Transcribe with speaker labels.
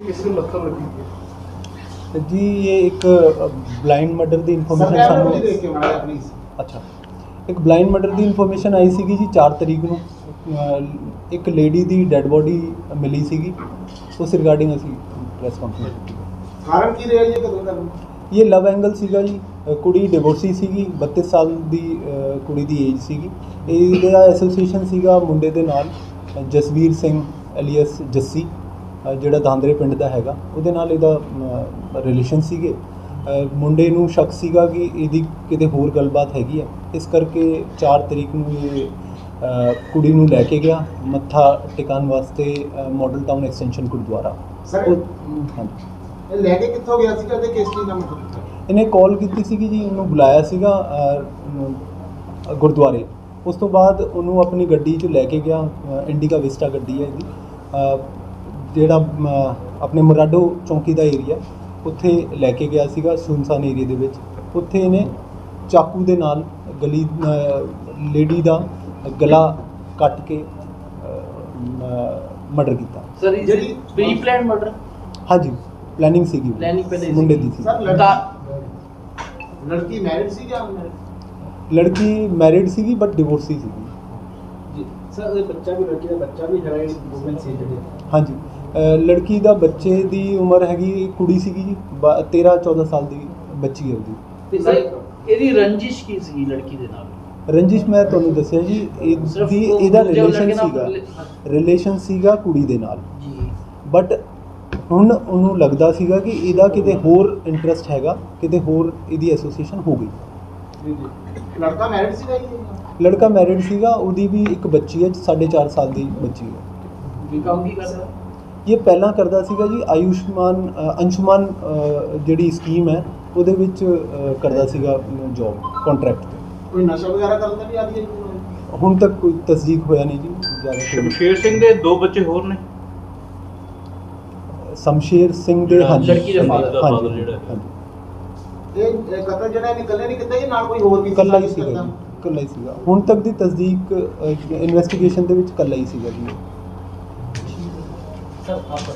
Speaker 1: किसी को लत्थर लगी है
Speaker 2: जी ये एक ਬਲਾਈਂਡ ਮਰਡਰ ਦੀ ਇਨਫੋਰਮੇਸ਼ਨ
Speaker 1: कैमरा
Speaker 2: ਸਾਨੂੰ
Speaker 1: भी देख के मारा प्लीज
Speaker 2: ਅੱਛਾ ਇੱਕ ਬਲਾਈਂਡ ਮਰਡਰ ਦੀ ਇਨਫੋਰਮੇਸ਼ਨ ਆਈ ਸੀਗੀ ਜੀ 4 ਤਰੀਕ ਨੂੰ ਅਹ, ਇੱਕ ਲੇਡੀ ਦੀ ਡੈੱਡ ਬੋਡੀ ਮਿਲੀ ਸੀਗੀ ਉਸ ਰਿਗਾਰਡਿੰਗ ਅਸੀਂ ਪ੍ਰੈਸ ਕਾਨਫਰੰਸ ਕੀਤੀ
Speaker 1: कारण की रही है कदम कर
Speaker 2: ਇਹ ਲਵ ਐਂਗਲ ਸੀਗਾ ਜੀ ਅਹ, ਕੁੜੀ ਡਿਵੋਰਸੀ ਸੀਗੀ 32 ਸਾਲ ਦੀ ਅਹ, ਕੁੜੀ ਦੀ ਏਜ ਸੀਗੀ ਇਹਦਾ ਐਸੋਸੀਏਸ਼ਨ ਸੀਗਾ ਮੁੰਡੇ ਦੇ ਨਾਲ ਅਹ, ਜਸਵੀਰ ਸਿੰਘ ਐਲੀਅਸ ਜੱਸੀ ਅਹ, ਜਿਹੜਾ ਧਾਂਦਰੇ ਪਿੰਡ ਦਾ ਹੈਗਾ ਉਹਦੇ ਨਾਲ ਇਹਦਾ ਰਿਲੇਸ਼ਨ ਸੀਗੇ। ਮੁੰਡੇ ਨੂੰ ਸ਼ੱਕ ਸੀਗਾ ਕਿ ਇਹਦੀ ਕਿਤੇ ਹੋਰ ਗੱਲਬਾਤ ਹੈਗੀ ਹੈ ਇਸ ਕਰਕੇ 4 ਤਰੀਕ ਨੂੰ ਇਹ ਕੁੜੀ ਨੂੰ ਲੈ ਕੇ ਗਿਆ। ਮੱਥਾ ਟਿਕਾਣ ਵਾਸਤੇ model
Speaker 1: town
Speaker 2: extension Gurdwara.
Speaker 1: Sir ਲੈ ਕੇ ਕਿੱਥੋਂ ਗਿਆ ਸੀ ਕਦੇ ਕਿਸ ਚੀਜ਼ ਦਾ ਮਤਲਬ
Speaker 2: ਇਹਨੇ ਕਾਲ ਕੀਤੀ ਸੀਗੀ ਜੀ ਉਹਨੂੰ ਬੁਲਾਇਆ ਸੀਗਾ ਗੁਰਦੁਆਰੇ। ਉਸ ਤੋਂ ਬਾਅਦ ਉਹਨੂੰ ਆਪਣੀ ਗੱਡੀ 'ਚ ਲੈ ਕੇ ਗਿਆ ਇੰਡੀਕਾ ਵਿਸਟਾ ਗੱਡੀ ਹੈ ਇਹਦੀ। ਅਹ, ਜਿਹੜਾ ਆਪਣੇ ਮੁਰਾਡੋ ਚੌਂਕੀ ਦਾ ਏਰੀਆ ਉੱਥੇ ਲੈ ਕੇ ਗਿਆ ਸੀਗਾ ਸੁਨਸਾਨ ਏਰੀਆ ਦੇ ਵਿੱਚ। ਉੱਥੇ ਇਹਨੇ ਚਾਕੂ ਦੇ ਨਾਲ ਗਲੀ ਲੇਡੀ ਦਾ ਗਲਾ ਕੱਟ ਕੇ ਮਰਡਰ ਕੀਤਾ।
Speaker 3: ਸਰ
Speaker 1: ਜਿਹੜੀ-
Speaker 3: ਪ੍ਰੀ ਪਲਾਨ ਮਰਡਰ
Speaker 2: ਹਾਂਜੀ ਪਲੈਨਿੰਗ ਸੀਗੀ
Speaker 3: Planning ਪਹਿਲੇ
Speaker 2: ਮੁੰਡੇ। ਦੀ ਸੀ।
Speaker 1: ਸਰ ਲੜਕੀ ਮੈਰਿਡ ਸੀ ਜਾਂ ਅਨਮੈਰਿਡ
Speaker 2: ਲੜਕੀ ਮੈਰਿਡ ਸੀਗੀ ਬਟ ਡਿਵੋਰਸੀ ਸੀਗੀ।
Speaker 3: ਜੀ। ਸਰ ਇਹ ਬੱਚਾ ਵੀ ਲੜਕੀ ਦਾ ਬੱਚਾ ਵੀ ਹੈ ਵੂਮਨ ਸੀ ਜਿਹੜੇ।
Speaker 2: ਹਾਂਜੀ। ਲੜਕੀ ਦਾ ਬੱਚੇ ਦੀ ਉਮਰ ਹੈਗੀ ਕੁੜੀ ਸੀਗੀ ਜੀ 13 14 ਸਾਲ ਦੀ ਬੱਚੀ ਹੈ ਉਹਦੀ।
Speaker 3: ਤੇ ਸਰ ਇਹਦੀ ਰੰਜਿਸ਼ ਕੀ ਸੀ ਲੜਕੀ ਦੇ ਨਾਲ?
Speaker 2: ਰੰਜਿਸ਼ ਮੈਂ ਤੁਹਾਨੂੰ ਦੱਸਿਆ ਜੀ
Speaker 3: ਸਿਰਫ
Speaker 2: ਇਹਦੀ ਰਿਲੇਸ਼ਨ ਸੀਗਾ।
Speaker 3: ਰਿਲੇ-
Speaker 2: ਰਿਲੇਸ਼ਨ ਸੀਗਾ ਕੁੜੀ ਦੇ ਨਾਲ।
Speaker 3: ਜੀ।
Speaker 2: ਬਟ ਹੁਣ ਉਹਨੂੰ ਲੱਗਦਾ ਸੀਗਾ ਕਿ ਇਹਦਾ ਕਿਤੇ ਹੋਰ ਇੰਟਰਸਟ ਹੈਗਾ ਕਿਤੇ ਹੋਰ ਇਹਦੀ ਐਸੋਸੀਏਸ਼ਨ ਹੋ ਗਈ।
Speaker 1: ਲੜਕਾ ਮੈਰਿਡ ਸੀ ਨਹੀਂ
Speaker 2: ਲੜਕਾ ਮੈਰਿਡ ਸੀਗਾ ਉਹਦੀ ਵੀ ਇੱਕ ਬੱਚੀ ਹੈ 4.5 ਸਾਲ ਦੀ ਬੱਚੀ ਹੈ।
Speaker 3: ਕੀ ਕੰਮ ਕੀ ਕਰਦਾ?
Speaker 2: ਇਹ ਪਹਿਲਾਂ ਕਰਦਾ ਸੀਗਾ ਜੀ ਆਯੁਸ਼ਮਾਨ ਅੰਸ਼ੁਮਾਨ ਜਿਹੜੀ ਸਕੀਮ ਹੈ ਉਹਦੇ ਵਿੱਚ ਕਰਦਾ ਸੀਗਾ ਜੌਬ ਕੰਟਰੈਕਟ ਤੇ।
Speaker 1: ਕੋਈ ਨਸ਼ਾ ਵਗੈਰਾ ਕਰਦਾ ਵੀ ਆਦੀ ਹੈ
Speaker 2: ਹੁਣ? ਤੱਕ ਕੋਈ ਤਸਦੀਕ ਹੋਇਆ ਨਹੀਂ ਜੀ ਜ਼ਿਆਦਾ
Speaker 4: ਸ਼ਮਸ਼ੇਰ ਸਿੰਘ ਦੇ ਦੋ ਬੱਚੇ ਹੋਰ ਨੇ।
Speaker 2: ਸ਼ਮਸ਼ੇਰ ਸਿੰਘ ਦੇ ਹਾਂਜੀ
Speaker 3: ਲੜਕੀ ਦੇ
Speaker 4: ਦਾ ਜਿਹੜਾ
Speaker 1: ਇਹ ਕਤਲ ਜਿਹੜਾ ਇਹਨੇ ਇਕੱਲੇ ਨਹੀਂ ਕੀਤਾ ਜੀ ਨਾਲ ਕੋਈ ਹੋਰ ਵੀ ਸੀ
Speaker 2: ਕੱਲਾ ਹੀ ਸੀਗਾ
Speaker 1: ਕਰਦਾ?
Speaker 2: ਜੀ ਕੱਲਾ ਹੀ ਸੀਗਾ। ਹੁਣ ਤੱਕ ਦੀ ਤਸਦੀਕ ਇਨਵੈਸਟੀਗੇਸ਼ਨ ਦੇ ਵਿੱਚ ਕੱਲਾ ਹੀ ਸੀਗਾ ਜੀ।
Speaker 3: Então, so,